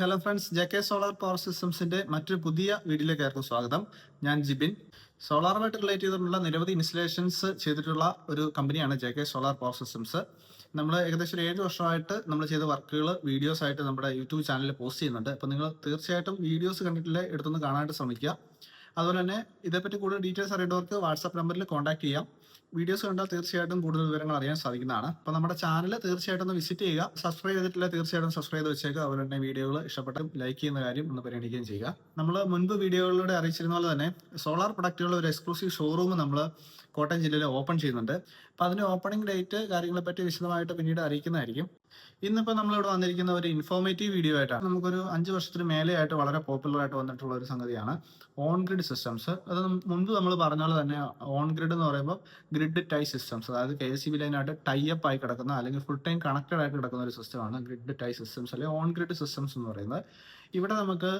Hello friends J K solar power സിസ്റ്റംസിന്റെ മറ്റൊരു പുതിയ വീഡിയോയിലേക്ക് ആർക്കും സ്വാഗതം. ഞാൻ ജിബിൻ. സോളാറുമായിട്ട് റിലേറ്റ് ചെയ്തിട്ടുള്ള നിരവധി ഇൻസ്റ്റലേഷൻസ് ചെയ്തിട്ടുള്ള ഒരു കമ്പനിയാണ് J K solar power systems നമ്മൾ ഏകദേശം ഏഴ് വർഷമായിട്ട് നമ്മൾ ചെയ്ത വർക്കുകൾ വീഡിയോസ് ആയിട്ട് നമ്മുടെ യൂട്യൂബ് ചാനലിൽ പോസ്റ്റ് ചെയ്യുന്നുണ്ട്. അപ്പോൾ നിങ്ങൾ തീർച്ചയായിട്ടും വീഡിയോസ് കണ്ടിട്ടില്ല? എടുത്തൊന്ന് കാണാനായിട്ട് ശ്രമിക്കുക. അതുപോലെ തന്നെ ഇതേപ്പറ്റി കൂടുതൽ ഡീറ്റെയിൽസ് അറിയേണ്ടവർക്ക് വാട്സാപ്പ് നമ്പറിൽ കോൺടാക്ട് ചെയ്യാം. വീഡിയോസ് കണ്ടാൽ തീർച്ചയായിട്ടും കൂടുതൽ വിവരങ്ങൾ അറിയാൻ സാധിക്കുന്നതാണ്. അപ്പോൾ നമ്മുടെ ചാനൽ തീർച്ചയായിട്ടും ഒന്ന് വിസിറ്റ് ചെയ്യുക. സബ്സ്ക്രൈബ് ചെയ്തിട്ടില്ല തീർച്ചയായിട്ടും സബ്സ്ക്രൈബ് ചെയ്ത് വെച്ചേക്കുക. അതുപോലെ തന്നെ വീഡിയോകൾ ഇഷ്ടപ്പെട്ട ലൈക്ക് ചെയ്യുന്ന കാര്യം ഒന്ന് പരിഗണിക്കുകയും ചെയ്യുക. നമ്മൾ മുൻപ് വീഡിയോകളിലൂടെ അറിയിച്ചിരുന്ന പോലെ തന്നെ സോളാർ പ്രൊഡക്റ്റുകളുടെ ഒരു എക്സ്ക്ലൂസീവ് ഷോറൂം നമ്മൾ കോട്ടയം ജില്ലയിൽ ഓപ്പൺ ചെയ്യുന്നുണ്ട്. അപ്പോൾ അതിന്റെ ഓപ്പണിംഗ് ഡേറ്റ് കാര്യങ്ങളെ പറ്റി വിശദമായിട്ട് പിന്നീട് അറിയിക്കുന്നതായിരിക്കും. ഇന്നിപ്പോൾ നമ്മളിവിടെ വന്നിരിക്കുന്ന ഒരു ഇൻഫോർമേറ്റീവ് വീഡിയോ ആയിട്ടാണ്. നമുക്കൊരു അഞ്ച് വർഷത്തിന് മേലെയായിട്ട് വളരെ പോപ്പുലർ ആയിട്ട് വന്നിട്ടുള്ള ഒരു സംഗതിയാണ് ഓൺ ഗ്രിഡ് സിസ്റ്റംസ് അത് മുൻപ് നമ്മൾ പറഞ്ഞ പോലെ തന്നെ ഓൺ ഗ്രിഡ് എന്ന് പറയുമ്പോൾ ഗ്രിഡ് ടൈ സിസ്റ്റംസ് അതായത് കെ എസ് സി ബി ലൈനായിട്ട് ടൈ അപ്പ് ആയി കിടക്കുന്ന അല്ലെങ്കിൽ ഫുൾ ടൈം കണക്റ്റഡ് ആയിട്ട് കിടക്കുന്ന ഒരു സിസ്റ്റമാണ് ഗ്രിഡ് ടൈ സിസ്റ്റംസ് അല്ലെങ്കിൽ ഓൺ ഗ്രിഡ് സിസ്റ്റംസ് എന്ന് പറയുന്നത്. ഇവിടെ നമുക്ക്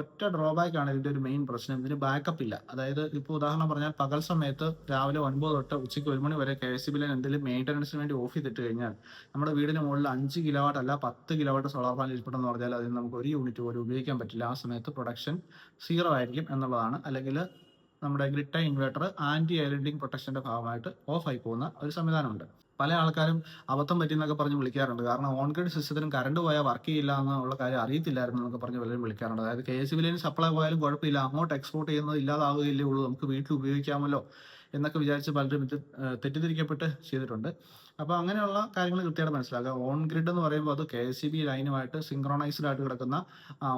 ഒറ്റ ഡ്രോബാക്ക് ആണ് ഇതിന്റെ ഒരു മെയിൻ പ്രശ്നം. ഇതിന് ബാക്കപ്പ് ഇല്ല. അതായത് ഇപ്പോൾ ഉദാഹരണം പറഞ്ഞാൽ പകൽ സമയത്ത് രാവിലെ ഒൻപത് തൊട്ട് ഉച്ചയ്ക്ക് ഒരു മണി വരെ K S C B line എന്തെങ്കിലും മെയിന്റനൻസിന് വേണ്ടി ഓഫ് ചെയ്തിട്ട് കഴിഞ്ഞാൽ നമ്മുടെ വീടിന് മുകളിൽ അഞ്ച് കിലോവാട്ട് അല്ല പത്ത് കിലോവാട്ട് സോളാർ പാനൽ ഇരിപ്പുണ്ടെന്ന് പറഞ്ഞാൽ അതിന് നമുക്ക് ഒരു യൂണിറ്റ് പോലും ഉപയോഗിക്കാൻ പറ്റില്ല. ആ സമയത്ത് പ്രൊഡക്ഷൻ സീറോ ആയിരിക്കും എന്നുള്ളതാണ്. അല്ലെങ്കിൽ നമ്മുടെ grid time inverter anti islanding പ്രൊട്ടക്ഷന്റെ ഭാഗമായിട്ട് ഓഫ് ആയി പോകുന്ന ഒരു സംവിധാനമുണ്ട്. പല ആൾക്കാരും അബദ്ധം പറ്റിയെന്നൊക്കെ പറഞ്ഞ് വിളിക്കാറുണ്ട്. കാരണം ഓൺ ഗ്രിഡ് സിസ്റ്റത്തിനും കറണ്ട് പോയാൽ വർക്ക് ചെയ്യില്ല എന്നുള്ള കാര്യം അറിയത്തില്ലായിരുന്നു എന്നൊക്കെ പറഞ്ഞ് പലരും വിളിക്കാറുണ്ട്. അതായത് കെ എസ് ബിലിന് സപ്ലൈ പോയാലും കുഴപ്പമില്ല. അങ്ങോട്ട് എക്സ്പോർട്ട് ചെയ്യുന്നത് ഇല്ലാതാവുകയില്ലേ ഉള്ളൂ. നമുക്ക് വീട്ടിൽ ഉപയോഗിക്കാമല്ലോ. എന്നൊക്കെ വിചാരിച്ച് പലരും ഇത് തെറ്റിദ്ധരിക്കപ്പെട്ട് ചെയ്തിട്ടുണ്ട്. അപ്പോൾ അങ്ങനെയുള്ള കാര്യങ്ങൾ കൃത്യമായിട്ട് മനസ്സിലാക്കുക. ഓൺ ഗ്രിഡ് എന്ന് പറയുമ്പോൾ അത് കെ എസ് ബി ലൈനുമായിട്ട് സിങ്ക്രോണൈസ്ഡ് ആയിട്ട് കിടക്കുന്ന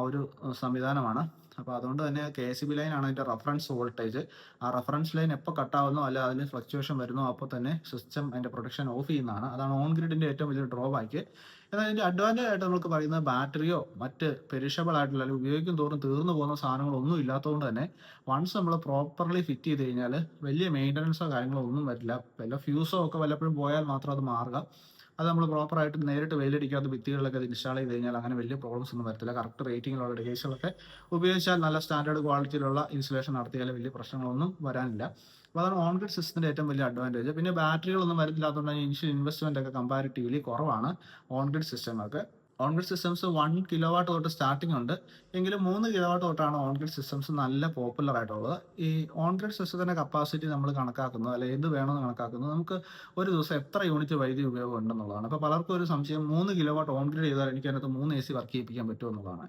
ഒരു സംവിധാനമാണ്. അപ്പോൾ അതുകൊണ്ട് തന്നെ കെ എസ് ബി ലൈൻ ആണ് അതിന്റെ റെഫറൻസ് വോൾട്ടേജ്. ആ റഫറൻസ് ലൈൻ എപ്പോൾ കട്ടാവുന്നോ അല്ല അതിന് ഫ്ലക്ച്വേഷൻ വരുന്നോ അപ്പോൾ തന്നെ സിസ്റ്റം അതിന്റെ പ്രൊഡക്ഷൻ ഓഫ് ചെയ്യുന്നതാണ്. അതാണ് ഓൺ ഗ്രിഡിന്റെ ഏറ്റവും വലിയ ഡ്രോബാക്ക്. എന്നാൽ ഇതിന്റെ അഡ്വാന്റേജ് ആയിട്ട് നമുക്ക് പറയുന്നത് ബാറ്ററിയോ മറ്റ് പെരിഷബിൾ ആയിട്ടുള്ള അല്ലെങ്കിൽ ഉപയോഗിക്കും തോറും തീർന്നു പോകുന്ന സാധനങ്ങളൊന്നും ഇല്ലാത്തതുകൊണ്ട് തന്നെ വൺസ് നമ്മൾ പ്രോപ്പർലി ഫിറ്റ് ചെയ്ത് കഴിഞ്ഞാൽ വലിയ മെയിന്റനൻസോ കാര്യങ്ങളോ ഒന്നും വരില്ല. വല്ല ഫ്യൂസോ ഒക്കെ വല്ലപ്പോഴും പോയാൽ മാത്രം അത് മാറുക. അത് നമ്മൾ പ്രോപ്പറായിട്ട് നേരിട്ട് വെയിലടിക്കാത്ത ഭിത്തികളിലൊക്കെ അത് ഇൻസ്റ്റാൾ ചെയ്ത് കഴിഞ്ഞാൽ അങ്ങനെ വലിയ പ്രോബ്ലംസ് ഒന്നും വരത്തില്ല. കറക്റ്റ് റേറ്റിങ്ങിലുള്ള ഡിവൈസുകളൊക്കെ ഉപയോഗിച്ചാൽ നല്ല സ്റ്റാൻഡേർഡ് ക്വാളിറ്റിയിലുള്ള ഇൻസുലേഷൻ നടത്തിയാൽ വലിയ പ്രശ്നങ്ങളൊന്നും വരാനില്ല. അപ്പോൾ അതാണ് ഓൺ ഗ്രിഡ് സിസ്റ്റത്തിന്റെ ഏറ്റവും വലിയ അഡ്വാന്റേജ് പിന്നെ ബാറ്ററികളൊന്നും വരുന്നില്ലാത്തതുകൊണ്ട് ഇനിഷ്യൽ ഇൻവെസ്റ്റ്മെന്റ് ഒക്കെ കമ്പാരിറ്റീവ്ലി കുറവാണ് ഓൺ ഗ്രിഡ് സിസ്റ്റങ്ങൾക്ക് on grid systems one kilo watt തൊട്ട് സ്റ്റാർട്ടിംഗ് ഉണ്ട്. എങ്കിലും മൂന്ന് കിലോ വാട്ട് തൊട്ടാണ് ഓൺ ഗ്രിഡ് സിസ്റ്റംസ് നല്ല പോപ്പുലർ ആയിട്ടുള്ളത്. ഈ ഓൺ ഗ്രിഡ് സിസ്റ്റത്തിന്റെ കപ്പാസിറ്റി നമ്മൾ കണക്കാക്കുന്നത് അല്ലെ എന്ത് വേണമെന്ന് കണക്കാക്കുന്നത് നമുക്ക് ഒരു ദിവസം എത്ര യൂണിറ്റ് വൈദ്യുതി ഉപയോഗം ഉണ്ടെന്നുള്ളതാണ്. അപ്പോൾ പലർക്കും ഒരു സംശയം മൂന്ന് കിലോ വാട്ട് ഓൺ ഗ്രിഡ് ചെയ്താൽ എനിക്ക് അതിനകത്ത് മൂന്ന് എ സി വർക്ക് ചെയ്യിപ്പിക്കാൻ പറ്റുമെന്നുള്ളതാണ്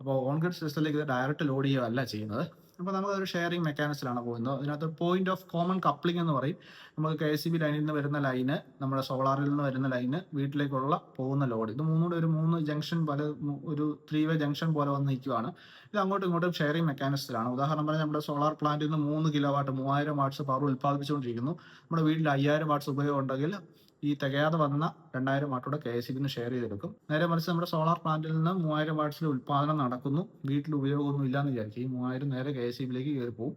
അപ്പോൾ ഓൺ ഗ്രിഡ് സിസ്റ്റത്തിലേക്ക് ഡയറക്റ്റ് ലോഡ് ചെയ്യുകയല്ല ചെയ്യുന്നത്. അപ്പോൾ നമുക്ക് ഒരു ഷെയറിംഗ് മെക്കാനിസത്തിലാണ് പോകുന്നത്. അതിനകത്ത് പോയിന്റ് ഓഫ് കോമൺ കപ്ലിംഗ് എന്ന് പറയും. നമുക്ക് കെ സി ബി ലൈനിൽ നിന്ന് വരുന്ന ലൈന് നമ്മുടെ സോളാറിൽ നിന്ന് വരുന്ന ലൈന് വീട്ടിലേക്കുള്ള പോകുന്ന ലോഡ് ഇത് മൂന്നുകൂടെ ഒരു മൂന്ന് ജംഗ്ഷൻ പോലെ ഒരു ത്രീ വേ ജംഗ്ഷൻ പോലെ വന്ന് നിൽക്കുവാണ് ഇത് അങ്ങോട്ടും ഇങ്ങോട്ടും ഷെയറിംഗ് മെക്കാനിസത്തിലാണ് ഉദാഹരണം പറഞ്ഞാൽ നമ്മുടെ സോളാർ പ്ലാന്റിൽ നിന്ന് മൂന്ന് കിലോ വാട്ട് മൂവായിരം വാട്ട്സ് പവർ ഉൽപ്പാദിപ്പിച്ചുകൊണ്ടിരിക്കുന്നു. നമ്മുടെ വീട്ടിൽ അയ്യായിരം വാട്ട്സ് ഉപയോഗം ഉണ്ടെങ്കിൽ ഈ തികയാതെ വന്ന രണ്ടായിരം വാട്ടോടെ കെ എസ് ബിന് ഷെയർ ചെയ്തെടുക്കും. നേരെ മറിച്ച് നമ്മുടെ സോളാർ പ്ലാന്റിൽ നിന്ന് മൂവായിരം വാട്ട്സിൽ ഉൽപ്പാദനം നടക്കുന്നു. വീട്ടിൽ ഉപയോഗമൊന്നും ഇല്ലാന്ന് വിചാരിക്കും. ഈ മൂവായിരം നേരെ കെ എസ് ബിയിലേക്ക് കയറി പോകും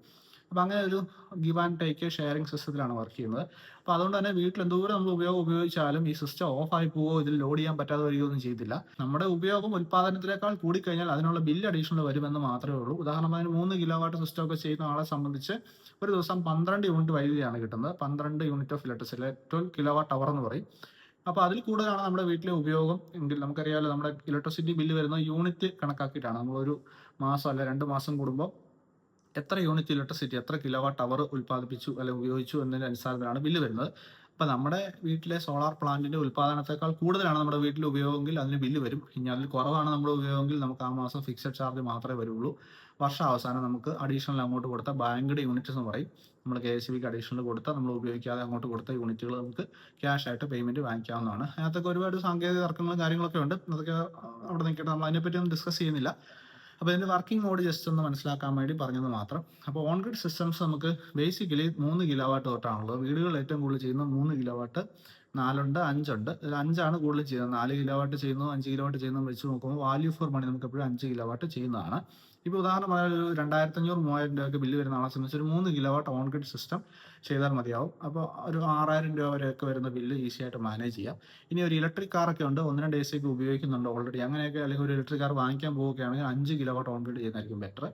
അപ്പോൾ അങ്ങനെ ഒരു ഗിവ് ആൻഡ് ടേക്ക് ഷെയറിംഗ് സിസ്റ്റത്തിലാണ് വർക്ക് ചെയ്യുന്നത്. അപ്പോൾ അതുകൊണ്ട് തന്നെ വീട്ടിൽ എന്തോരം നമ്മൾ ഉപയോഗം ഉപയോഗിച്ചാലും ഈ സിസ്റ്റം ഓഫ് ആയി പോവോ ഇതിൽ ലോഡ് ചെയ്യാൻ പറ്റാതെ വരികയൊന്നും ചെയ്തില്ല. നമ്മുടെ ഉപയോഗം ഉൽപ്പാദനത്തിനേക്കാൾ കൂടിക്കഴിഞ്ഞാൽ അതിനുള്ള ബില്ല് അഡീഷണൽ വരുമെന്ന് മാത്രമേ ഉള്ളൂ. ഉദാഹരണത്തിന് മൂന്ന് കിലോ വാട്ട് സിസ്റ്റം ഒക്കെ ചെയ്യുന്ന ആളെ സംബന്ധിച്ച് ഒരു ദിവസം പന്ത്രണ്ട് യൂണിറ്റ് വൈദ്യുതിയാണ് കിട്ടുന്നത്. പന്ത്രണ്ട് unit of electricity twelve kilo watt hour എന്ന് പറയും. അപ്പോൾ അതിൽ കൂടുതലാണ് നമ്മുടെ വീട്ടിലെ ഉപയോഗം എങ്കിൽ നമുക്കറിയാമല്ലോ നമ്മുടെ ഇലക്ട്രിസിറ്റി ബില്ല് വരുന്ന യൂണിറ്റ് കണക്കാക്കിയിട്ടാണ്. നമ്മളൊരു മാസം അല്ല രണ്ട് മാസം കൂടുമ്പോൾ എത്ര യൂണിറ്റ് ഇലക്ട്രിസിറ്റി എത്ര കിലോവാട്ട് അവർ ഉൽപ്പാദിപ്പിച്ചു അല്ലെ ഉപയോഗിച്ചു എന്നതിന്റെ അടിസ്ഥാനത്തിലാണ് ബില്ല് വരുന്നത്. അപ്പം നമ്മുടെ വീട്ടിലെ സോളാർ പ്ലാന്റിന്റെ ഉൽപ്പാദനത്തെക്കാൾ കൂടുതലാണ് നമ്മുടെ വീട്ടിൽ ഉപയോഗമെങ്കിൽ അതിന് ബില്ല് വരും. ഇനി അതിൽ കുറവാണ് നമ്മുടെ ഉപയോഗമെങ്കിൽ നമുക്ക് ആ മാസം ഫിക്സഡ് ചാർജ് മാത്രമേ വരുള്ളൂ. വർഷം അവസാനം നമുക്ക് അഡീഷണൽ അങ്ങോട്ട് കൊടുത്ത ബാങ്കിന്റെ യൂണിറ്റ്സ് എന്ന് പറയും. നമ്മൾ കെ എസ് ബിക്ക് അഡീഷണൽ കൊടുത്ത നമ്മൾ ഉപയോഗിക്കാതെ അങ്ങോട്ട് കൊടുത്ത യൂണിറ്റുകൾ നമുക്ക് ക്യാഷ് ആയിട്ട് പേയ്മെന്റ് വാങ്ങിക്കാവുന്നതാണ്. അതിനകത്തൊക്കെ ഒരുപാട് സാങ്കേതിക തർക്കങ്ങളും കാര്യങ്ങളൊക്കെ ഉണ്ട്. അതൊക്കെ അവിടെ നിൽക്കട്ടെ. നമ്മൾ അതിനെപ്പറ്റി ഒന്നും ഡിസ്കസ് ചെയ്യുന്നില്ല. അപ്പോൾ ഇതിന്റെ വർക്കിംഗ് മോഡ് ജസ്റ്റ് ഒന്ന് മനസ്സിലാക്കാൻ വേണ്ടി പറഞ്ഞത് മാത്രം. അപ്പോൾ ഓൺ ഗ്രിഡ് സിസ്റ്റംസ് നമുക്ക് ബേസിക്കലി മൂന്ന് കിലോ വാട്ട് തൊട്ടാണുള്ളത്. വീടുകൾ ഏറ്റവും കൂടുതൽ ചെയ്യുന്നത് മൂന്ന് കിലോ വാട്ട് നാലുണ്ട് അഞ്ചുണ്ട്. ഇതിൽ അഞ്ചാണ് കൂടുതൽ ചെയ്യുന്നത്. നാല് കിലോ വാട്ട് ചെയ്യുന്നു അഞ്ച് കിലോ വാട്ട് ചെയ്യുന്നു വെച്ച് നോക്കുമ്പോൾ വാല്യൂ ഫോർ മണി നമുക്ക് എപ്പോഴും അഞ്ച് കിലോ വാട്ട് ചെയ്യുന്നതാണ്. ഇപ്പോൾ ഉദാഹരണം പറയാൻ ഒരു രണ്ടായിരത്തി അഞ്ഞൂറ് മൂവായിരം രൂപയൊക്കെ ബില്ല് വരുന്ന ആളെ സംബന്ധിച്ച് ഒരു മൂന്ന് kilo watt on grid system ചെയ്താൽ മതിയാവും. അപ്പോൾ ഒരു ആറായിരം രൂപ വരെയൊക്കെ വരുന്ന ബില്ല് ഈസി ആയിട്ട് മാനേജ് ചെയ്യാം. ഇനി ഒരു ഇലക്ട്രിക് കാറൊക്കെ ഉണ്ട് ഒന്ന് രണ്ട് എ ഉപയോഗിക്കുന്നുണ്ട് ഓൾറെഡി അങ്ങനെയൊക്കെ അല്ലെങ്കിൽ ഒരു ഇലക്ട്രിക് കാർ വാങ്ങിക്കാൻ പോവുകയാണെങ്കിൽ അഞ്ച് കിലോ വാട്ട് ഓൺ ഗ്രിഡ് ചെയ്യുന്നതായിരിക്കും ബെറ്റർ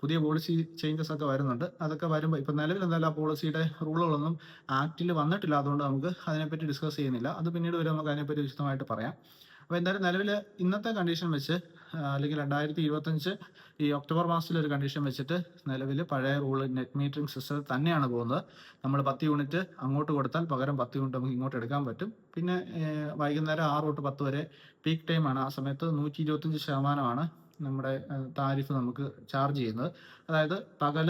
പുതിയ പോളിസി ചേഞ്ചസ് ഒക്കെ വരുന്നുണ്ട്. അതൊക്കെ വരുമ്പോൾ ഇപ്പം നിലവിൽ എന്തായാലും ആ പോളിസിയുടെ റൂളുകളൊന്നും ആക്ടിൽ വന്നിട്ടില്ല. അതുകൊണ്ട് നമുക്ക് അതിനെപ്പറ്റി ഡിസ്കസ് ചെയ്യുന്നില്ല. അത് പിന്നീട് വരെ നമുക്ക് അതിനെപ്പറ്റി വിശദമായിട്ട് പറയാം. അപ്പോൾ എന്തായാലും നിലവിൽ ഇന്നത്തെ കണ്ടീഷൻ വെച്ച് അല്ലെങ്കിൽ രണ്ടായിരത്തി ഇരുപത്തഞ്ച് ഈ ഒക്ടോബർ മാസത്തിൽ ഒരു കണ്ടീഷൻ വെച്ചിട്ട് നിലവിൽ പഴയ റൂൾ നെറ്റ് മീറ്ററിംഗ് സിസ്റ്റത്തിൽ തന്നെയാണ് പോകുന്നത്. നമ്മൾ പത്ത് യൂണിറ്റ് അങ്ങോട്ട് കൊടുത്താൽ പകരം പത്ത് യൂണിറ്റ് നമുക്ക് ഇങ്ങോട്ട് എടുക്കാൻ പറ്റും. പിന്നെ വൈകുന്നേരം ആറ് തൊട്ട് പത്ത് വരെ പീക്ക് ടൈമാണ് ആ സമയത്ത് നൂറ്റി ഇരുപത്തഞ്ച് ശതമാനമാണ് നമ്മുടെ താരിഫ് നമുക്ക് ചാർജ് ചെയ്യുന്നത്. അതായത് പകൽ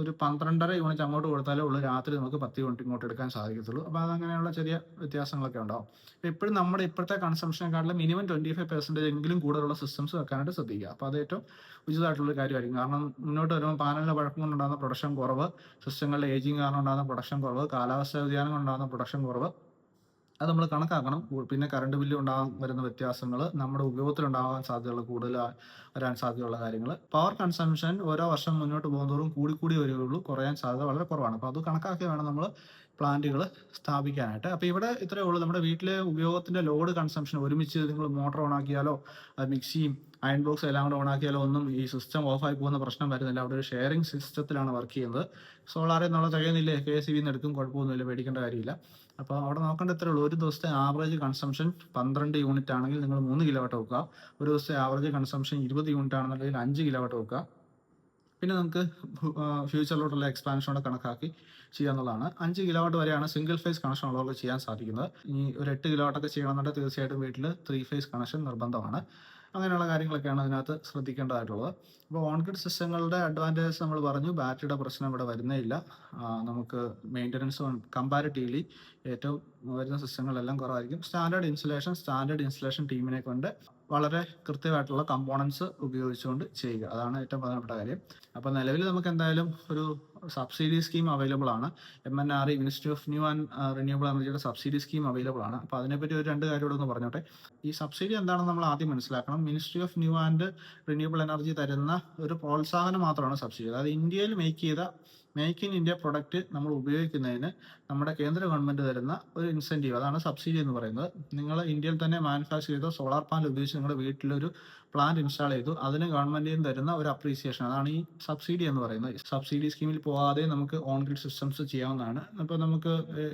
ഒരു പന്ത്രണ്ടര യൂണിറ്റ് അങ്ങോട്ട് കൊടുത്താലേ ഉള്ളൂ. രാത്രി നമുക്ക് പത്ത് യൂണിറ്റ് ഇങ്ങോട്ട് എടുക്കാൻ സാധിക്കത്തുള്ളൂ. അപ്പോൾ അതങ്ങനെയുള്ള ചെറിയ വ്യത്യാസങ്ങളൊക്കെ ഉണ്ടാവും. അപ്പോൾ എപ്പോഴും നമ്മുടെ ഇപ്പോഴത്തെ കൺസംഷനെക്കാട്ടിലും മിനിമം ട്വന്റി ഫൈവ് പെർസെന്റേജ് എങ്കിലും കൂടുതലുള്ള സിസ്റ്റംസ് വെക്കാനായിട്ട് ശ്രദ്ധിക്കുക. അപ്പോൾ അത് ഏറ്റവും ഉചിതമായിട്ടുള്ള കാര്യമായിരിക്കും. കാരണം മുന്നോട്ട് വരുമ്പോൾ പാനലിന്റെ പഴക്കം കൊണ്ടുണ്ടാകുന്ന പ്രൊഡക്ഷൻ കുറവ് സിസ്റ്റങ്ങളുടെ ഏജിങ് കാരണം ഉണ്ടാകുന്ന പ്രൊഡക്ഷൻ കുറവ് കാലാവസ്ഥാ വ്യതിയാനം കൊണ്ടുണ്ടാകുന്ന പ്രൊഡക്ഷൻ കുറവ് അത് നമ്മൾ കണക്കാക്കണം. പിന്നെ കറണ്ട് ബില്ല് ഉണ്ടാകാൻ വരുന്ന വ്യത്യാസങ്ങൾ നമ്മുടെ ഉപയോഗത്തിലുണ്ടാകാൻ സാധ്യതയുള്ള കൂടുതൽ വരാൻ സാധ്യതയുള്ള കാര്യങ്ങൾ പവർ കൺസംഷൻ ഓരോ വർഷം മുന്നോട്ട് പോകുന്നതോറും കൂടി കൂടി വരികയുള്ളൂ. കുറയാൻ സാധ്യത വളരെ കുറവാണ്. അപ്പോൾ അത് കണക്കാക്കി വേണം നമ്മൾ പ്ലാന്റുകൾ സ്ഥാപിക്കാനായിട്ട്. അപ്പോൾ ഇവിടെ ഇത്രയേ ഉള്ളൂ. നമ്മുടെ വീട്ടിലെ ഉപയോഗത്തിന്റെ ലോഡ് കൺസംഷൻ ഒരുമിച്ച് നിങ്ങൾ മോട്ടർ അത് മിക്സിയും അയൺ ബോക്സ് എല്ലാം കൂടെ ഓൺ ആക്കിയാലോ ഒന്നും ഈ സിസ്റ്റം ഓഫായി പോകുന്ന പ്രശ്നം വരുന്നില്ല. അവിടെ ഒരു ഷെയറിംഗ് സിസ്റ്റത്തിലാണ് വർക്ക് ചെയ്യുന്നത്. സോളാറിൽ നിന്നുള്ള തികയുന്നില്ലേ? കെ എസ് ബിന്ന് എടുക്കും. കുഴപ്പമൊന്നുമില്ല. പേടിക്കേണ്ട കാര്യമില്ല. അപ്പോൾ അവിടെ നോക്കേണ്ട ഇത്രേ ഉള്ളൂ. ഒരു ദിവസത്തെ ആവറേജ് കൺസംഷൻ പന്ത്രണ്ട് യൂണിറ്റ് ആണെങ്കിൽ നിങ്ങൾ മൂന്ന് കിലോ വാട്ട് വെക്കുക. ഒരു ദിവസത്തെ ആവറേജ് കൺസംഷൻ ഇരുപത് യൂണിറ്റ് ആണെന്നുണ്ടെങ്കിൽ അഞ്ച് കിലോ വാട്ട് വെക്കുക. പിന്നെ നമുക്ക് ഫ്യൂച്ചറിലോട്ടുള്ള എക്സ്പാൻഷനോടെ കണക്കാക്കി ചെയ്യാന്നുള്ളതാണ് അഞ്ച് കിലോ വാട്ട് വരെയാണ് സിംഗിൾ ഫേസ് കണക്ഷൻ ഉള്ളവർക്ക് ചെയ്യാൻ സാധിക്കുന്നത്. ഇനി ഒരു എട്ട് കിലോ വാട്ടൊക്കെ ചെയ്യണമെന്നുണ്ടെങ്കിൽ തീർച്ചയായിട്ടും വീട്ടിൽ ത്രീ ഫേസ് കണക്ഷൻ നിർബന്ധമാണ്. അങ്ങനെയുള്ള കാര്യങ്ങളൊക്കെയാണ് അതിനകത്ത് ശ്രദ്ധിക്കേണ്ടതായിട്ടുള്ളത്. അപ്പോൾ ഓൺ ഗ്രിഡ് സിസ്റ്റങ്ങളുടെ അഡ്വാന്റേജസ് നമ്മൾ പറഞ്ഞു. ബാറ്ററിയുടെ പ്രശ്നം ഇവിടെ വരുന്നേ ഇല്ല നമുക്ക് മെയിന്റനൻസ് കമ്പാരിറ്റീവ്ലി ഏറ്റവും വരുന്ന സിസ്റ്റങ്ങളെല്ലാം കുറവായിരിക്കും. സ്റ്റാൻഡേർഡ് ഇൻസുലേഷൻ സ്റ്റാൻഡേർഡ് ഇൻസുലേഷൻ ടീമിനെ കൊണ്ട് വളരെ കൃത്യമായിട്ടുള്ള കമ്പോണൻസ് ഉപയോഗിച്ചുകൊണ്ട് ചെയ്യുക. അതാണ് ഏറ്റവും പ്രധാനപ്പെട്ട കാര്യം. അപ്പോൾ നിലവിൽ നമുക്ക് എന്തായാലും ഒരു സബ്സിഡി സ്കീം അവൈലബിൾ ആണ്. M N R E ministry of new and renewable എനർജിയുടെ സബ്സിഡി സ്കീം അവൈലബിൾ ആണ്. അപ്പോൾ അതിനെപ്പറ്റി ഒരു രണ്ട് കാര്യം കൂടെ ഒന്ന് പറഞ്ഞോട്ടെ. ഈ സബ്സിഡി എന്താണെന്ന് നമ്മൾ ആദ്യം മനസ്സിലാക്കണം. Ministry of new and renewable energy തരുന്ന ഒരു പ്രോത്സാഹനം മാത്രമാണ് സബ്സിഡി അതായത് ഇന്ത്യയിൽ മേക്ക് ചെയ്ത മേക്ക് ഇൻ ഇന്ത്യ പ്രൊഡക്റ്റ് നമ്മൾ ഉപയോഗിക്കുന്നതിന് നമ്മുടെ കേന്ദ്ര ഗവൺമെന്റ് തരുന്ന ഒരു ഇൻസെന്റീവ് അതാണ് സബ്സിഡി എന്ന് പറയുന്നത്. നിങ്ങൾ ഇന്ത്യയിൽ തന്നെ മാനുഫാക്ചർ ചെയ്ത സോളാർ പാനൽ ഉപയോഗിച്ച് നിങ്ങളുടെ വീട്ടിലൊരു പ്ലാന്റ് ഇൻസ്റ്റാൾ ചെയ്തു. അതിന് ഗവൺമെന്റിൽ നിന്ന് തരുന്ന ഒരു അപ്രീസിയേഷൻ അതാണ് ഈ സബ്സിഡി എന്ന് പറയുന്നത്. സബ്സിഡി സ്കീമിൽ പോകാതെ നമുക്ക് ഓൺ ഗ്രിഡ് സിസ്റ്റംസ് ചെയ്യാവുന്നതാണ്. ഇപ്പോൾ നമുക്ക്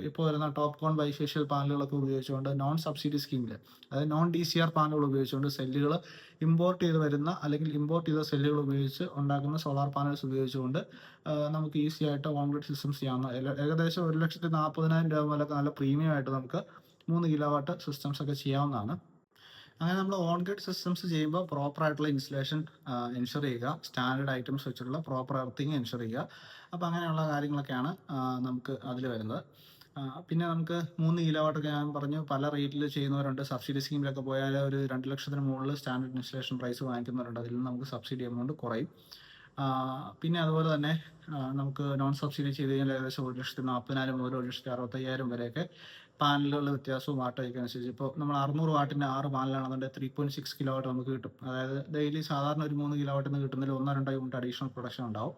ഇപ്പോൾ വരുന്ന ടോപ്പ് കോൺ ബൈഫേഷ്യൽ പാനലുകളൊക്കെ ഉപയോഗിച്ചുകൊണ്ട് നോൺ സബ്സിഡി സ്കീമിൽ അതായത് നോൺ ഡി സി ആർ പാനലുകൾ ഉപയോഗിച്ചുകൊണ്ട് സെല്ലുകൾ ഇമ്പോർട്ട് ചെയ്ത് വരുന്ന അല്ലെങ്കിൽ ഇമ്പോർട്ട് ചെയ്ത സെല്ലുകൾ ഉപയോഗിച്ച് ഉണ്ടാക്കുന്ന സോളാർ പാനൽസ് ഉപയോഗിച്ചുകൊണ്ട് നമുക്ക് ഈസി ആയിട്ട് ഓൺ ഗ്രിഡ് സിസ്റ്റംസ് ചെയ്യാവുന്ന ഏകദേശം ഒരു ലക്ഷത്തി നാൽപ്പതിനായിരം രൂപ മുതലൊക്കെ നല്ല പ്രീമിയം ആയിട്ട് നമുക്ക് മൂന്ന് കിലോ വാട്ട് സിസ്റ്റംസ് ഒക്കെ ചെയ്യാവുന്നതാണ്. അങ്ങനെ നമ്മൾ ഓൺ ഗ്രിഡ് സിസ്റ്റംസ് ചെയ്യുമ്പോൾ പ്രോപ്പർ ആയിട്ടുള്ള ഇൻസ്റ്റലേഷൻ എൻഷുർ ചെയ്യുക. സ്റ്റാൻഡേർഡ് ഐറ്റംസ് വെച്ചിട്ടുള്ള പ്രോപ്പർ എർത്തിങ് എൻഷുർ ചെയ്യുക. അപ്പോൾ അങ്ങനെയുള്ള കാര്യങ്ങളൊക്കെയാണ് നമുക്ക് അതിൽ വരുന്നത്. പിന്നെ നമുക്ക് മൂന്ന് കിലോ വാട്ടൊക്കെ ഞാൻ പറഞ്ഞു. പല റേറ്റിൽ ചെയ്യുന്നവരുണ്ട്. സബ്സിഡി സ്കീമിലൊക്കെ പോയാൽ ഒരു രണ്ട് ലക്ഷത്തിന് മുകളിൽ സ്റ്റാൻഡേർഡ് ഇൻസ്റ്റലേഷൻ പ്രൈസ് വാങ്ങിക്കുന്നവരുണ്ട്. അതിൽ നിന്ന് നമുക്ക് സബ്സിഡി എമൗണ്ട് കുറയും. പിന്നെ അതുപോലെ തന്നെ നമുക്ക് നോൺ സബ്സിഡി ചെയ്ത് കഴിഞ്ഞാൽ ഏകദേശം ഒരു ലക്ഷത്തി നാൽപ്പതിനായിരം മുതൽ ഒരു ലക്ഷത്തി അറുപത്തയ്യായിരം വരെയൊക്കെ പാനലുകളുടെ വ്യത്യാസവും വാട്ടൊക്കെ അനുസരിച്ച്. ഇപ്പോൾ നമ്മൾ അറുന്നൂറ് വാട്ടിന്റെ ആറ് പാനലാണെന്നുണ്ടെങ്കിൽ three point six kilo watt നമുക്ക് കിട്ടും. അതായത് ഡെയിലി സാധാരണ ഒരു മൂന്ന് കിലോ വാട്ടിൽ കിട്ടുന്നതിൽ ഒന്നോ രണ്ടോ യൂണിറ്റ് അഡീഷണൽ പ്രൊഡക്ഷൻ ഉണ്ടാവും.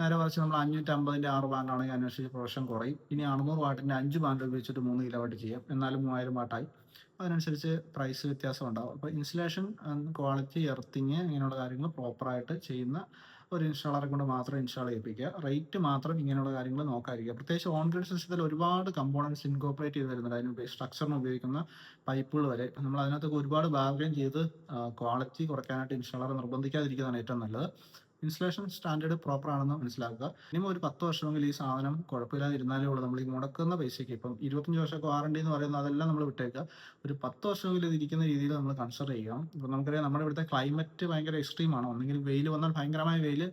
നേരെ മറിച്ച് നമ്മൾ അഞ്ഞൂറ്റി അമ്പതിന്റെ ആറ് പാനലാണെങ്കിൽ അതിനനുസരിച്ച് പ്രൊഡക്ഷൻ കുറയും. ഇനി അറുന്നൂറ് വാട്ടിന്റെ അഞ്ച് പാനൽ ഉപയോഗിച്ചിട്ട് മൂന്ന് കിലോ വാട്ട് ചെയ്യാം. എന്നാലും മൂവായിരം വാട്ടായി അതിനനുസരിച്ച് പ്രൈസ് വ്യത്യാസം ഉണ്ടാവും. അപ്പോൾ ഇൻസുലേഷൻ ക്വാളിറ്റി എർത്തിങ് ഇങ്ങനെയുള്ള കാര്യങ്ങൾ പ്രോപ്പറായിട്ട് ചെയ്യുന്ന ഒരു ഇൻസ്റ്റാളറെ കൊണ്ട് മാത്രം ഇൻസ്റ്റാൾ ചെയ്യിപ്പിക്കുക. റേറ്റ് മാത്രം ഇങ്ങനെയുള്ള കാര്യങ്ങൾ നോക്കാതിരിക്കുക. പ്രത്യേകിച്ച് ഓൺ ഗ്രിഡ് സിസ്റ്റത്തിൽ ഒരുപാട് കമ്പോണൻസ് ഇൻകോപ്പറേറ്റ് ചെയ്ത് വരുന്നുണ്ട് അതിന് സ്ട്രക്ചറിന് ഉപയോഗിക്കുന്ന പൈപ്പുകൾ വരെ. നമ്മൾ അതിനകത്തൊക്കെ ഒരുപാട് ബാർഗൈൻ ചെയ്ത് ക്വാളിറ്റി കുറയ്ക്കാനായിട്ട് ഇൻസ്റ്റാളറെ നിർബന്ധിക്കാതിരിക്കുന്നതാണ് ഏറ്റവും നല്ലത്. ഇൻസ്റ്റലേഷൻ സ്റ്റാൻഡേർഡ് പ്രോപ്പർ ആണെന്ന് മനസ്സിലാക്കുക. മിനിമം ഒരു പത്ത് വർഷമെങ്കിൽ ഈ സാധനം കുഴപ്പമില്ലാതെ ഇരുന്നാലേ ഉള്ളൂ. നമ്മൾ ഈ മുടക്കുന്ന പൈസയ്ക്ക് ഇപ്പം ഇരുപത്തഞ്ച് വർഷമൊക്കെ വാറണ്ടി എന്ന് പറയുന്നത് അതെല്ലാം നമ്മൾ വിട്ടേക്കുക. ഒരു പത്ത് വർഷമെങ്കിലും ഇരിക്കുന്ന രീതിയിൽ നമ്മൾ കൺസിഡർ ചെയ്യണം ഇപ്പം നമുക്കറിയാം നമ്മുടെ ഇവിടുത്തെ ക്ലൈമറ്റ് ഭയങ്കര എക്സ്ട്രീമാണ് ഒന്നെങ്കിൽ വെയിൽ വന്നാൽ ഭയങ്കരമായ വെയിൽ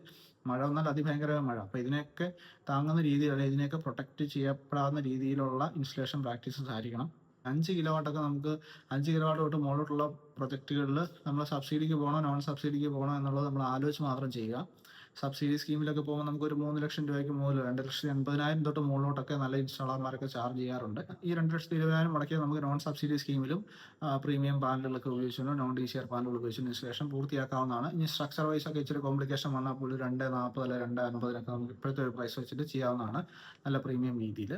മഴ വന്നാൽ അതിഭയങ്കരമായ മഴ. അപ്പോൾ ഇതിനെയൊക്കെ താങ്ങുന്ന അല്ലെങ്കിൽ ഇതിനെയൊക്കെ പ്രൊട്ടക്റ്റ് ചെയ്യപ്പെടാവുന്ന രീതിയിലുള്ള ഇൻസ്റ്റലേഷൻ പ്രാക്ടീസസ് ആയിരിക്കണം. അഞ്ച് കിലോ വാട്ടൊക്കെ നമുക്ക് അഞ്ച് കിലോ വാട്ട് തൊട്ട് മുകളിലോട്ടുള്ള പ്രൊജക്റ്റുകളിൽ നമ്മൾ സബ്സിഡിക്ക് പോകണോ നോൺ സബ്സിഡിക്ക് പോകണോ എന്നുള്ളത് നമ്മൾ ആലോചിച്ച് മാത്രം ചെയ്യുക. സബ്സിഡി സ്കീമിലൊക്കെ പോകുമ്പോൾ നമുക്ക് ഒരു മൂന്ന് ലക്ഷം രൂപയ്ക്ക് മുതൽ രണ്ട് ലക്ഷത്തി എൺപതിനായിരം തൊട്ട് മുകളിലോട്ടൊക്കെ നല്ല ഇൻസ്റ്റാളർമാരൊക്കെ ചാർജ് ചെയ്യാറുണ്ട്. ഈ രണ്ട് ലക്ഷത്തി ഇരുപതിനായിരം മുടക്കിയാൽ നമുക്ക് നോൺ സബ്സിഡി സ്കീമിലും പ്രീമിയം പാനലുകളൊക്കെ ഉപയോഗിച്ചുകൊണ്ട് നോൺ ഡി സി ആർ പാനലുകൾ ഉപയോഗിച്ചുകൊണ്ട് ഇൻസ്റ്റലേഷൻ പൂർത്തിയാക്കാവുന്നതാണ്. ഇനി സ്ട്രക്ചർ വൈസ് ഒക്കെ ഇച്ചിരി കോംപ്ലിക്കേഷൻ വന്നാൽ പോലും രണ്ട് നാൽപ്പത് അല്ലെങ്കിൽ രണ്ട് അൻപതിനൊക്കെ നമുക്ക് ഇപ്പോഴത്തെ ഒരു പ്രൈസ് വെച്ചിട്ട് ചെയ്യാവുന്നതാണ് നല്ല പ്രീമിയം രീതിയിൽ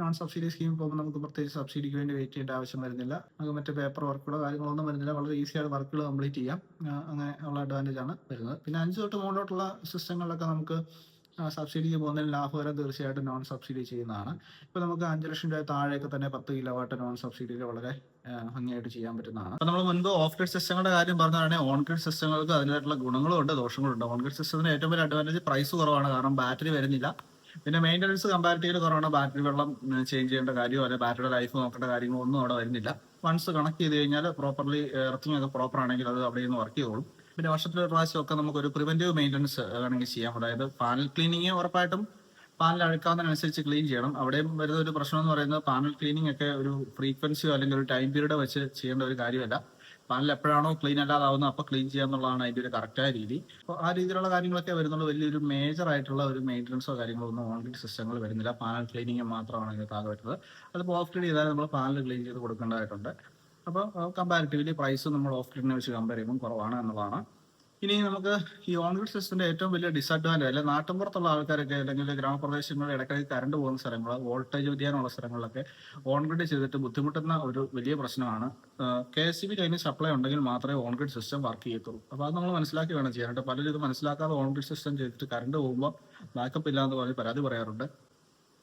നോൺ സബ്സിഡി സ്കീം പോകുമ്പോൾ നമുക്ക് പ്രത്യേകിച്ച് സബ്സിഡിക്ക് വേണ്ടി വെയിറ്റ് ചെയ്യേണ്ട ആവശ്യം വരുന്നില്ല. നമുക്ക് മറ്റേ പേപ്പർ വർക്കുകളോ കാര്യങ്ങളൊന്നും വരുന്നില്ല. വളരെ ഈസി ആയിട്ട് വർക്കുകൾ കംപ്ലീറ്റ് ചെയ്യാം. അങ്ങനെ ഉള്ള അഡ്വാന്റേജ് ആണ് വരുന്നത്. പിന്നെ അഞ്ച് തൊട്ട് മുകളിലോട്ടുള്ള സിസ്റ്റങ്ങളിലൊക്കെ നമുക്ക് സബ്സിഡിക്ക് പോകുന്നതിന് ലാഭകരം തീർച്ചയായിട്ടും നോൺ സബ്സിഡി ചെയ്യുന്നതാണ്. ഇപ്പോൾ നമുക്ക് അഞ്ച് ലക്ഷം രൂപ താഴെയൊക്കെ തന്നെ പത്ത് കിലോ വാട്ട് നോൺ സബ്സിഡിയിൽ വളരെ ഭംഗിയായിട്ട് ചെയ്യാൻ പറ്റുന്നതാണ്. അപ്പോൾ നമ്മൾ മുൻപ് ഓഫ് ഗ്രിഡ് സിസ്റ്റങ്ങളുടെ കാര്യം പറഞ്ഞാണെങ്കിൽ ഓൺ ഗ്രിഡ് സിസ്റ്റങ്ങൾക്ക് അതിന്റെതായിട്ടുള്ള ഗുണങ്ങളും ഉണ്ട് ദോഷങ്ങളും ഉണ്ട് ഓൺ ഗ്രിഡ് സിസ്റ്റത്തിന് ഏറ്റവും വലിയ അഡ്വാന്റേജ് പ്രൈസ് കുറവാണ്. കാരണം ബാറ്ററി വരുന്നില്ല. പിന്നെ മെയിന്റനൻസ് കമ്പാരിറ്റീവ് കുറവാണ്. ബാറ്ററി വെള്ളം ചേഞ്ച് ചെയ്യേണ്ട കാര്യമോ അല്ലെങ്കിൽ ബാറ്ററിയുടെ ലൈഫ് നോക്കേണ്ട കാര്യങ്ങളോ ഒന്നും അവിടെ വരുന്നില്ല. വൺസ് കണക്ട് ചെയ്ത് കഴിഞ്ഞാൽ പ്രോപ്പർലി എർത്തിങ് ഒക്കെ പ്രോപ്പർ ആണെങ്കിൽ അത് അവിടെ നിന്ന് വർക്ക് ചെയ്തോളും. പിന്നെ വർഷത്തിൽ ഒരു നമുക്ക് ഒരു പ്രിവെന്റീവ് മെയിന്റനൻസ് വേണമെങ്കിൽ ചെയ്യാം. അതായത് പാനൽ ക്ലീനിങ് ഉറപ്പായിട്ടും പാനൽ അഴുക്കാവുന്നതിനനുസരിച്ച് ക്ലീൻ ചെയ്യണം. അവിടെയും വരുന്ന ഒരു പ്രശ്നം എന്ന് പറയുന്നത് പാനൽ ക്ലീനിങ് ഒക്കെ ഒരു ഫ്രീക്വൻസിയോ അല്ലെങ്കിൽ ഒരു ടൈം പീരീഡോ വെച്ച് ചെയ്യേണ്ട ഒരു കാര്യമല്ല. പാനൽ എപ്പോഴാണോ ക്ലീൻ അല്ലാതാവുന്നത് അപ്പോൾ ക്ലീൻ ചെയ്യാന്നുള്ളതാണ് അതിന്റെ ഒരു കറക്റ്റായ രീതി. അപ്പോൾ ആ രീതിയിലുള്ള കാര്യങ്ങളൊക്കെ വരുന്നുള്ളൂ. വലിയൊരു മേജർ ആയിട്ടുള്ള ഒരു മെയിന്റനൻസോ കാര്യങ്ങളോ ഒന്നും ഓൺലൈൻ സിസ്റ്റങ്ങൾ വരുന്നില്ല. പാനൽ ക്ലീനിങ് മാത്രമാണ് ഇതിന് ആകെ വരുന്നത് അതിപ്പോൾ ഓഫ് ഗ്രിഡ് ചെയ്താൽ നമ്മൾ പാനൽ ക്ലീൻ ചെയ്ത് കൊടുക്കേണ്ടതായിട്ടുണ്ട്. അപ്പോൾ കമ്പാരിറ്റീവ്ലി പ്രൈസ് നമ്മൾ ഓഫ് ഗ്രിഡിനെ വെച്ച് കമ്പയർ ചെയ്യുമ്പോൾ കുറവാണ് എന്നുള്ളതാണ്. ഇനി നമുക്ക് ഈ ഓൺഗ്രിഡ് സിസ്റ്റത്തിന്റെ ഏറ്റവും വലിയ ഡിസഡ്വാന്റേജ് അല്ലെ നാട്ടിൻപുറത്തുള്ള ആൾക്കാരൊക്കെ അല്ലെങ്കിൽ ഗ്രാമപ്രദേശങ്ങളിൽ ഇടയ്ക്കിടയ്ക്ക് കറണ്ട് പോകുന്ന സ്ഥലങ്ങൾ വോൾട്ടേജ് വ്യതിയാനമുള്ള സ്ഥലങ്ങളിലൊക്കെ ഓൺഗ്രിഡ് ചെയ്തിട്ട് ബുദ്ധിമുട്ടുന്ന ഒരു വലിയ പ്രശ്നമാണ്. കെ എസ് സി ബി കഴിഞ്ഞ് സപ്ലൈ ഉണ്ടെങ്കിൽ മാത്രമേ ഓൺഗ്രിഡ് സിസ്റ്റം വർക്ക് ചെയ്യത്തുള്ളൂ. അപ്പോൾ അത് നമ്മൾ മനസ്സിലാക്കി വേണം ചെയ്യാനായിട്ട് പലരും ഇത് മനസ്സിലാക്കാതെ ഓൺഗ്രിഡ് സിസ്റ്റം ചെയ്തിട്ട് കറണ്ട് പോകുമ്പോൾ ബാക്കപ്പ് ഇല്ലാന്ന് പറഞ്ഞ് പരാതി പറയാറുണ്ട്.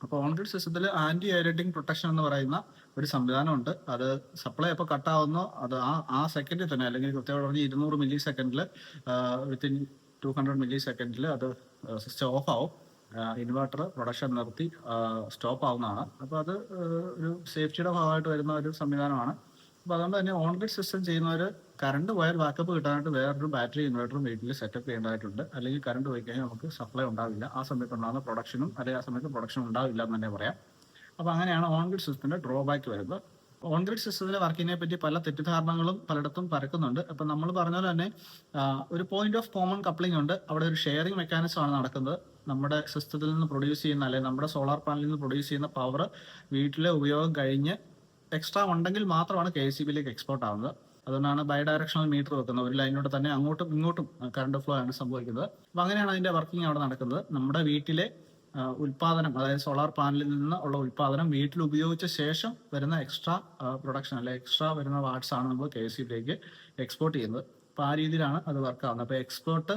അപ്പോൾ ഓൺഗ്രിഡ് സിസ്റ്റത്തിൽ ആന്റി എയറേറ്റിംഗ് പ്രൊട്ടക്ഷൻ എന്ന് പറയുന്ന ഒരു സംവിധാനമുണ്ട്. അത് സപ്ലൈ എപ്പോൾ കട്ടാവുന്നോ അത് ആ ആ സെക്കൻഡിൽ തന്നെ അല്ലെങ്കിൽ കൃത്യമായി പറഞ്ഞ് ഇരുന്നൂറ് മില്ലി സെക്കൻഡിൽ വിത്തിൻ ടു ഹൺഡ്രഡ് മില്ലി സെക്കൻഡിൽ അത് സിസ്റ്റം ഓഫ് ആവും. ഇൻവെർട്ടർ പ്രൊഡക്ഷൻ നിർത്തി സ്റ്റോപ്പ് ആവുന്നതാണ്. അപ്പോൾ അത് ഒരു സേഫ്റ്റിയുടെ ഭാഗമായിട്ട് വരുന്ന ഒരു സംവിധാനമാണ്. അപ്പോൾ അതുകൊണ്ട് തന്നെ ഓൺ ഗ്രിഡ് സിസ്റ്റം ചെയ്യുന്നവർ കറണ്ട് വയർ ബാക്കപ്പ് കിട്ടാനായിട്ട് വേറൊരു ബാറ്ററി ഇൻവെർട്ടറും വീട്ടിൽ സെറ്റപ്പ് ചെയ്യേണ്ടതായിട്ടുണ്ട്. അല്ലെങ്കിൽ കറണ്ട് പോയി കഴിഞ്ഞാൽ നമുക്ക് സപ്ലൈ ഉണ്ടാവില്ല. ആ സമയത്ത് ഉണ്ടാകുന്ന പ്രൊഡക്ഷനും അല്ലെങ്കിൽ ആ സമയത്ത് പ്രൊഡക്ഷൻ ഉണ്ടാവില്ല എന്ന് തന്നെ പറയാം. അപ്പോൾ അങ്ങനെയാണ് ഓൺഗ്രിഡ് സിസ്റ്റത്തിന്റെ ഡ്രോബാക്ക് വരുന്നത്. ഓൺഗ്രിഡ് സിസ്റ്റത്തിലെ വർക്കിനെ പറ്റി പല തെറ്റിദ്ധാരണകളും പലയിടത്തും പരക്കുന്നുണ്ട്. അപ്പൊ നമ്മൾ പറഞ്ഞ പോലെ തന്നെ ഒരു പോയിന്റ് ഓഫ് കോമൺ കപ്ലിംഗ് ഉണ്ട്. അവിടെ ഒരു ഷെയറിംഗ് മെക്കാനിസം ആണ് നടക്കുന്നത്. നമ്മുടെ സിസ്റ്റത്തിൽ നിന്ന് പ്രൊഡ്യൂസ് ചെയ്യുന്ന അല്ലെങ്കിൽ നമ്മുടെ സോളാർ പാനലിൽ നിന്ന് പ്രൊഡ്യൂസ് ചെയ്യുന്ന പവർ വീട്ടിലെ ഉപയോഗം കഴിഞ്ഞ് എക്സ്ട്രാ ഉണ്ടെങ്കിൽ മാത്രമാണ് കെ സി ബിയിലേക്ക് എക്സ്പോർട്ട് ആവുന്നത്. അതുകൊണ്ടാണ് ബൈ ഡയറക്ഷണൽ മീറ്റർ വെക്കുന്നത്. ഒരു ലൈനിലൂടെ തന്നെ അങ്ങോട്ടും ഇങ്ങോട്ടും കറണ്ട് ഫ്ലോ ആണ് സംഭവിക്കുന്നത്. അപ്പൊ അങ്ങനെയാണ് അതിന്റെ വർക്കിംഗ് അവിടെ നടക്കുന്നത്. നമ്മുടെ വീട്ടിലെ ഉൽപാദനം അതായത് സോളാർ പാനലിൽ നിന്ന് ഉള്ള ഉൽപാദനം വീട്ടിൽ ഉപയോഗിച്ച ശേഷം വരുന്ന എക്സ്ട്രാ പ്രൊഡക്ഷൻ അല്ലെ എക്സ്ട്രാ വരുന്ന വാട്ട്സ് ആണ് നമ്മൾ കെ സിയിലേക്ക് എക്സ്പോർട്ട് ചെയ്യുന്നത്. അപ്പോൾ ആ രീതിയിലാണ് അത് വർക്ക് ആവുന്നത്. അപ്പോൾ എക്സ്പോർട്ട്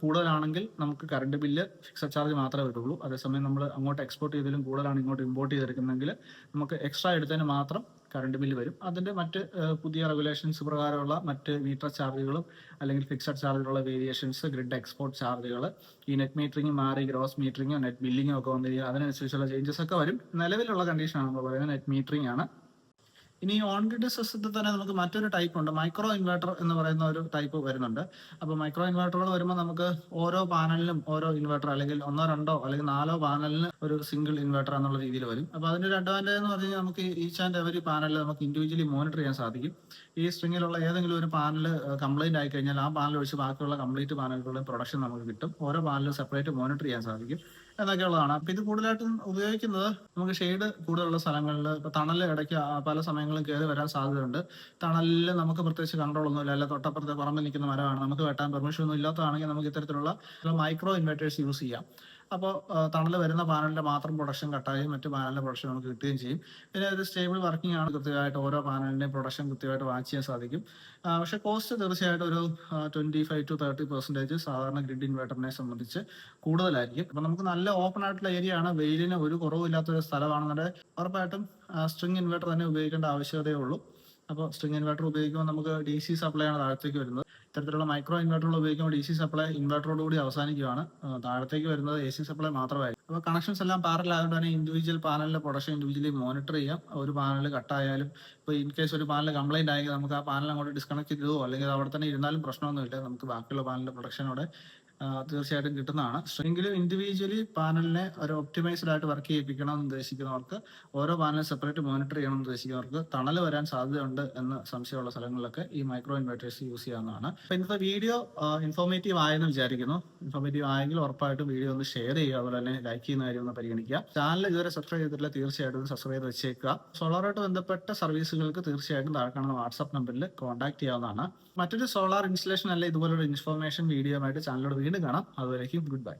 കൂടുതലാണെങ്കിൽ നമുക്ക് കറണ്ട് ബില്ല് ഫിക്സഡ് ചാർജ് മാത്രമേ വരുള്ളൂ. അതേസമയം നമ്മൾ അങ്ങോട്ട് എക്സ്പോർട്ട് ചെയ്തതിലും കൂടുതലാണ് ഇങ്ങോട്ട് ഇമ്പോർട്ട് ചെയ്തെടുക്കുന്നെങ്കിൽ നമുക്ക് എക്സ്ട്രാ എടുത്തതിന് മാത്രം കറണ്ട് ബില്ല് വരും. അതിന്റെ മറ്റ് പുതിയ റെഗുലേഷൻസ് പ്രകാരമുള്ള മറ്റ് മീറ്റർ ചാർജുകളും അല്ലെങ്കിൽ ഫിക്സഡ് ചാർജുകളുള്ള വേരിയേഷൻസ് ഗ്രിഡ് എക്സ്പോർട്ട് ചാർജുകൾ ഈ നെറ്റ് മീറ്ററിംഗ് മാറി ഗ്രോസ് മീറ്ററിംഗോ നെറ്റ് ബില്ലിങ്ങോ ഒക്കെ വന്നു കഴിഞ്ഞാൽ അതിനനുസരിച്ചുള്ള ചേഞ്ചസ് ഒക്കെ വരും. നിലവിലുള്ള കണ്ടീഷനാണ് നമ്മൾ പറയുന്നത് നെറ്റ് മീറ്ററിംഗ് ആണ്. ഇനി ഓൺ ഗ്രിഡ് സിസ്റ്റത്തിൽ തന്നെ നമുക്ക് മറ്റൊരു ടൈപ്പ് ഉണ്ട്. മൈക്രോ ഇൻവെർട്ടർ എന്ന് പറയുന്ന ഒരു ടൈപ്പ് വരുന്നുണ്ട്. അപ്പോൾ മൈക്രോ ഇൻവെർട്ടറുകൾ വരുമ്പോൾ നമുക്ക് ഓരോ പാനലിനും ഓരോ ഇൻവെർട്ടർ അല്ലെങ്കിൽ ഒന്നോ രണ്ടോ അല്ലെങ്കിൽ നാലോ പാനലിന് ഒരു സിംഗിൾ ഇൻവെർട്ടർ എന്നുള്ള രീതിയിൽ വരും. അപ്പോൾ അതിന്റെ ഒരു അഡ്വാന്റേജ് എന്ന് പറഞ്ഞാൽ നമുക്ക് ഈച്ച് ആൻഡ് എവരി പാനലിൽ നമുക്ക് ഇൻഡിവിജ്വലി മോണിറ്റർ ചെയ്യാൻ സാധിക്കും. ഈ സ്ട്രിങ്ങിലുള്ള ഏതെങ്കിലും ഒരു പാനൽ കംപ്ലൈന്റ് ആയി കഴിഞ്ഞാൽ ആ പാനൽ ഒഴിച്ച് ബാക്കിയുള്ള കംപ്ലീറ്റ് പാനലുകളുടെ പ്രൊഡക്ഷൻ നമുക്ക് കിട്ടും. ഓരോ പാനലും സെപ്പറേറ്റ് മോണിറ്റർ ചെയ്യാൻ സാധിക്കും. എന്നൊക്കെയുള്ളതാണ്. അപ്പൊ ഇത് കൂടുതലായിട്ടും ഉപയോഗിക്കുന്നത് നമുക്ക് ഷെയ്ഡ് കൂടുതലുള്ള സ്ഥലങ്ങളിൽ ഇപ്പൊ തണൽ ഇടയ്ക്ക് പല സമയങ്ങളും കയറി വരാൻ സാധ്യതയുണ്ട്. തണലിൽ നമുക്ക് പ്രത്യേകിച്ച് കൺട്രോൾ ഒന്നുമില്ല അല്ല തൊട്ടപ്പുറത്തെ പറമ്പിൽ നിൽക്കുന്ന മരമാണ്. നമുക്ക് വെട്ടാൻ പെർമിഷൻ ഒന്നും ഇല്ലാത്തതാണെങ്കിൽ നമുക്ക് ഇത്തരത്തിലുള്ള മൈക്രോ ഇൻവെർട്ടേഴ്സ് യൂസ് ചെയ്യാം. അപ്പോൾ തണൽ വരുന്ന പാനലിന്റെ മാത്രം പ്രൊഡക്ഷൻ കട്ടായും മറ്റു പാനലിന്റെ പ്രൊഡക്ഷൻ നമുക്ക് കിട്ടുകയും ചെയ്യും. പിന്നെ ഒരു സ്റ്റേബിൾ വർക്കിംഗ് ആണ്. കൃത്യമായിട്ട് ഓരോ പാനലിന്റെയും പ്രൊഡക്ഷൻ കൃത്യമായിട്ട് വാച്ച് ചെയ്യാൻ സാധിക്കും. പക്ഷേ കോസ്റ്റ് തീർച്ചയായിട്ടും ഒരു twenty five to thirty percentage സാധാരണ ഗ്രിഡ് ഇൻവേർട്ടറിനെ സംബന്ധിച്ച് കൂടുതലായിരിക്കും. അപ്പോൾ നമുക്ക് നല്ല ഓപ്പൺ ആയിട്ടുള്ള ഏരിയ ആണ്. വെയിലിന് ഒരു കുറവില്ലാത്ത ഒരു സ്ഥലമാണെന്നുണ്ടെങ്കിൽ ഉറപ്പായിട്ടും സ്ട്രിങ് ഇൻവേർട്ടർ തന്നെ ഉപയോഗിക്കേണ്ട ആവശ്യകതയേ ഉള്ളൂ. അപ്പോൾ സ്ട്രിങ് ഇൻവേർട്ടർ ഉപയോഗിക്കുമ്പോൾ നമുക്ക് ഡി സി സപ്ലൈ ആണ് താഴത്തേക്ക് വരുന്നത്. ഇത്തരത്തിലുള്ള മൈക്രോ ഇൻവെർട്ടറുകൾ ഉപയോഗിക്കുമ്പോൾ ഡി സി സപ്ലൈ ഇൻവെർട്ടറോട് കൂടി അവസാനിക്കുകയാണ് താഴത്തേക്ക് വരുന്നത് എ സി സപ്ലൈ മാത്രമായിരിക്കും. അപ്പോൾ കണക്ഷൻസ് എല്ലാം പാരൽ ആയതുകൊണ്ട് തന്നെ ഇൻഡിവിജ്വൽ പാനലിന്റെ പ്രൊഡക്ഷൻ ഇൻഡിവിജ്വലി മോണിറ്റർ ചെയ്യാം. ഒരു പാനൽ കട്ടായാലും ഇപ്പോൾ ഇൻ കേസ് ഒരു പാനൽ കംപ്ലൈന്റ് ആയെങ്കിൽ നമുക്ക് ആ പാനൽ അങ്ങോട്ട് ഡിസ്കണക്ട് ചെയ്തോ അല്ലെങ്കിൽ അവിടെ തന്നെ ഇരുന്നാലും പ്രശ്നമൊന്നുമില്ല. നമുക്ക് ബാക്കിയുള്ള പാനലിന്റെ പ്രൊഡക്ഷനോടെ ആ, തീർച്ചയായിട്ടും കിട്ടുന്നതാണ്. എങ്കിലും ഇൻഡിവിജ്വലി പാനലിനെ ഒരു ഒപ്റ്റിമൈസ്ഡ് ആയിട്ട് വർക്ക് ചെയ്യിപ്പിക്കണം എന്ന് ഉദ്ദേശിക്കുന്നവർക്ക് ഓരോ പാനൽ സെപ്പറേറ്റ് മോണിറ്റർ ചെയ്യണം എന്ന് ഉദ്ദേശിക്കുന്നവർക്ക് തണൽ വരാൻ സാധ്യതയുണ്ട് എന്ന് സംശയമുള്ള സ്ഥലങ്ങളിലൊക്കെ ഈ മൈക്രോ ഇൻവെർട്ടേഴ്സ് യൂസ് ചെയ്യാവുന്നതാണ്. അപ്പൊ ഇന്നത്തെ വീഡിയോ ഇൻഫോർമേറ്റീവ് ആയെന്ന് വിചാരിക്കുന്നു. ഇൻഫോർമേറ്റീവ് ആയെങ്കിൽ ഉറപ്പായിട്ടും വീഡിയോ ഒന്ന് ഷെയർ ചെയ്യുക അതുപോലെ തന്നെ ലൈക്ക് ചെയ്യുന്ന കാര്യം ഒന്ന് പരിഗണിക്കുക. ചാനൽ ഇതുവരെ സബ്സ്ക്രൈബ് ചെയ്തിട്ടില്ല തീർച്ചയായിട്ടും സബ്സ്ക്രൈബ് ചെയ്ത് വെച്ചേക്കുക. സോളാറായിട്ട് ബന്ധപ്പെട്ട സർവീസുകൾക്ക് തീർച്ചയായിട്ടും താഴെ കാണുന്ന വാട്സ്ആപ്പ് നമ്പറിൽ കോൺടാക്ട് ചെയ്യാവുന്നതാണ്. മറ്റൊരു സോളാർ ഇൻസ്റ്റലേഷൻ അല്ലെ ഇതുപോലൊരു ഇൻഫോർമേഷൻ വീഡിയോ ആയിട്ട് ചാനലോട് വീണ്ടും കാണാം. അതുവരേക്കും ഗുഡ് ബൈ